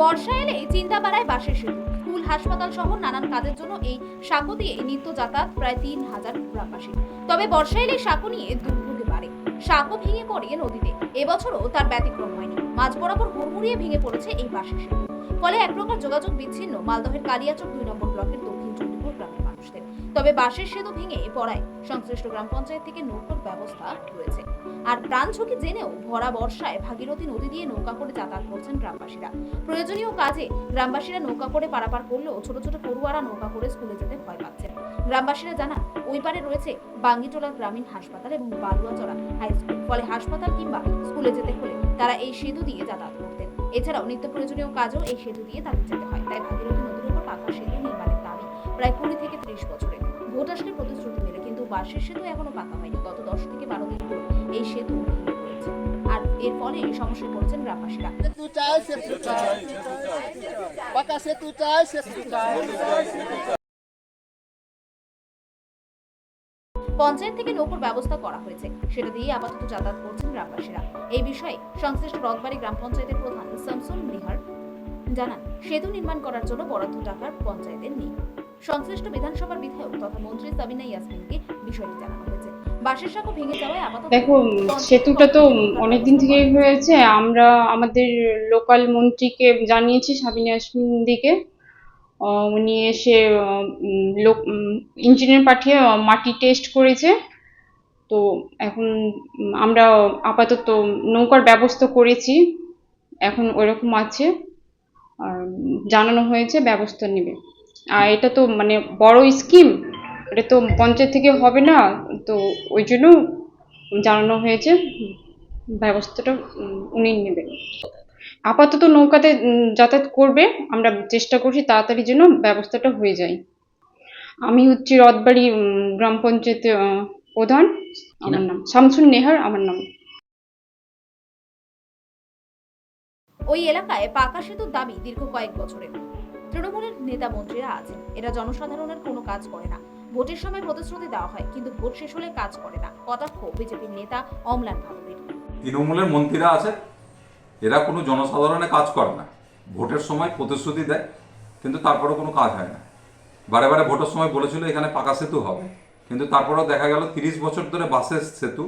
বর্ষা এলেই চিন্তা বাড়ায় বাসের সেতু স্কুল, হাসপাতাল সহ নানান কাজের জন্য এই সাঁকো দিয়ে নিত্য যাতায়াত প্রায় তিন হাজার গ্রামবাসী। তবে বর্ষা এলেই সাঁকো নিয়ে দুর্ভোগে বাড়ে। সাঁকো ভেঙে পড়ে নদীতে। এবছরও তার ব্যতিক্রম হয়নি। মাঝ বরাবর হুড়মুড়িয়ে ভেঙে পড়েছে এই বাসের সেতু। ফলে এক প্রকার যোগাযোগ বিচ্ছিন্ন মালদহের কালিয়াচক দুই নম্বর ব্লকের তবে বাসের সেতু ভেঙে পড়ায় সংশ্লিষ্ট গ্রাম পঞ্চায়েত থেকে নৌকোর ব্যবস্থা রয়েছে। আর প্রাণ ঝুঁকি জেনেও ভরা বর্ষায় ভাগীরথী নদী দিয়ে নৌকা করে যাতায়াত করছেন গ্রামবাসীরা। প্রয়োজনীয় কাজে গ্রামবাসীরা নৌকা করে পারাপার করলেও ছোট ছোট পড়ুয়ারা নৌকা করে স্কুলে যেতে ভয় পাচ্ছেন। গ্রামবাসীরা জানান, ওই পারে রয়েছে বাঙ্গিটোলা গ্রামীণ হাসপাতাল এবং বালুয়াচড়া হাই স্কুল। ফলে হাসপাতাল কিংবা স্কুলে যেতে হলে তারা এই সেতু দিয়ে যাতায়াত করতেন। এছাড়াও নিত্য প্রয়োজনীয় কাজও এই সেতু দিয়ে তাদের যেতে হয়। তাই ভাগীরথী নদীর উপর পাকা সেতু নির্মাণের দাবি প্রায় কুড়ি থেকে ত্রিশ বছরে ভোট আসলে প্রতিশ্রুতি মেলে কিন্তু বার্ষিক সেতু এখনও পাকা হয়নি। গত দশ থেকে বারো দিন হলো এই সেতু আর এর ফলে এই সমস্যায় পড়েছেন গ্রামবাসীরা। পাকা চাই চাই পঞ্চায়েত থেকে নৌকোর ব্যবস্থা করা হয়েছে। সেটা দিয়ে আপাতত যাতায়াত করছেন গ্রামবাসীরা। এই বিষয়ে সংশ্লিষ্ট রথবাড়ি গ্রাম পঞ্চায়েতের প্রধান শামসুল নিহার জানান সেতু নির্মাণ করার জন্য বরাদ্দ টাকার পঞ্চায়েতের নেই। সংশ্লিষ্ট বিধানসভার বিধায়ক তথা মন্ত্রী সাবিনা ইয়াসমিনকে বিষয়টি জানানো হয়েছে। বাঁশের সাঁকো ভেঙে যাওয়ায় আপাতত দেখো সেতুটা তো অনেক দিন থেকেই হয়েছে। আমরা আমাদের লোকাল মন্ত্রীকে জানিয়েছি সাবিনা ইয়াসমিন দিকে উনি এসে লোক ইঞ্জিনিয়ার পাঠিয়ে মাটি টেস্ট করেছে। তো এখন আমরা আপাতত নৌকার ব্যবস্থা করেছি। এখন ওইরকম আছে। আর জানানো হয়েছে ব্যবস্থা নেবে। আর এটা তো মানে বড় স্কিম এটা তো পঞ্চায়েত থেকে হবে না তো ওই জন্য জানানো হয়েছে ব্যবস্থাটা উনি নেবেন। আপাতত নৌকাতে যাতায়াত করবে আমরা চেষ্টা করছি তাড়াতাড়ি যেন ব্যবস্থাটা হয়ে যায়। আমি হচ্ছি রথবাড়ি গ্রাম পঞ্চায়েতের প্রধান আমার নাম শামসুন নেহার আমার নাম। ওই এলাকায় পাকা সেতুর দাবি দীর্ঘ কয়েক বছরের। তৃণমূলের নেতা মন্ত্রীরা আছেন এরা জনসাধারণের কোনো কাজ করে না। ভোটের সময় প্রতিশ্রুতি দেওয়া হয়, কিন্তু ভোট শেষ হলে কাজ করে না। কটাক্ষ, বিজেপির নেতা অমলান ভাদুরীর তৃণমূলের মন্ত্রীরা আছে, এরা কোনো জনসাধারণে কাজ করে না। ভোটের সময় প্রতিশ্রুতি দেয়, কিন্তু তারপরে কোনো কাজ হয় না। বারে বারে ভোটের সময় বলেছিল এখানে পাকা সেতু হবে, কিন্তু তারপরেও দেখা গেল তিরিশ বছর ধরে বাসের সেতু,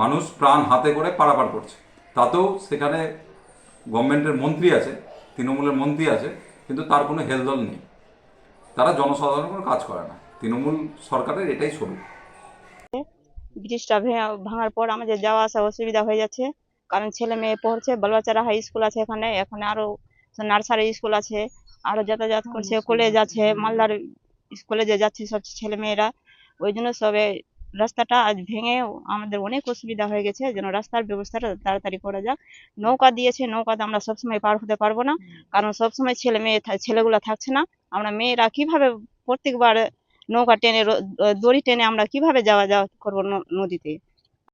মানুষ প্রাণ হাতে করে পারাপার করছে। তাতেও সেখানে গভর্নমেন্টের মন্ত্রী আছে, তৃণমূলের মন্ত্রী আছে কিন্তু তার কোনো হেলদল নেই। তারা জনসাধারণের কোনো কাজ করে না। তৃণমূল সরকারের এটাই স্বরূপ ব্রিজটা ভাঙার পর আমাদের যাওয়া আসা অসুবিধা হয়ে যাচ্ছে। কারণ ছেলে মেয়ে পড়ছে বালুয়াচারা হাই স্কুল আছে এখানে। এখানে আরও নার্সারি স্কুল আছে আরও যাতায়াত করছে কলেজ আছে মালদার কলেজে যাচ্ছে সব ছেলে মেয়েরা ওই জন্য সবে রাস্তাটা আজ ভেঙে আমাদের অনেক অসুবিধা হয়ে গেছে যেন রাস্তার ব্যবস্থাটা তাড়াতাড়ি করা যাক। নৌকা দিয়েছে নৌকাতে আমরা সবসময় পার হতে পারব না কারণ সবসময় ছেলে মেয়ে ছেলেগুলো থাকছে না। আমরা মেয়েরা কীভাবে প্রত্যেকবার নৌকা টেনে দড়ি টেনে আমরা কীভাবে যাওয়া যাওয়া করব নদীতে?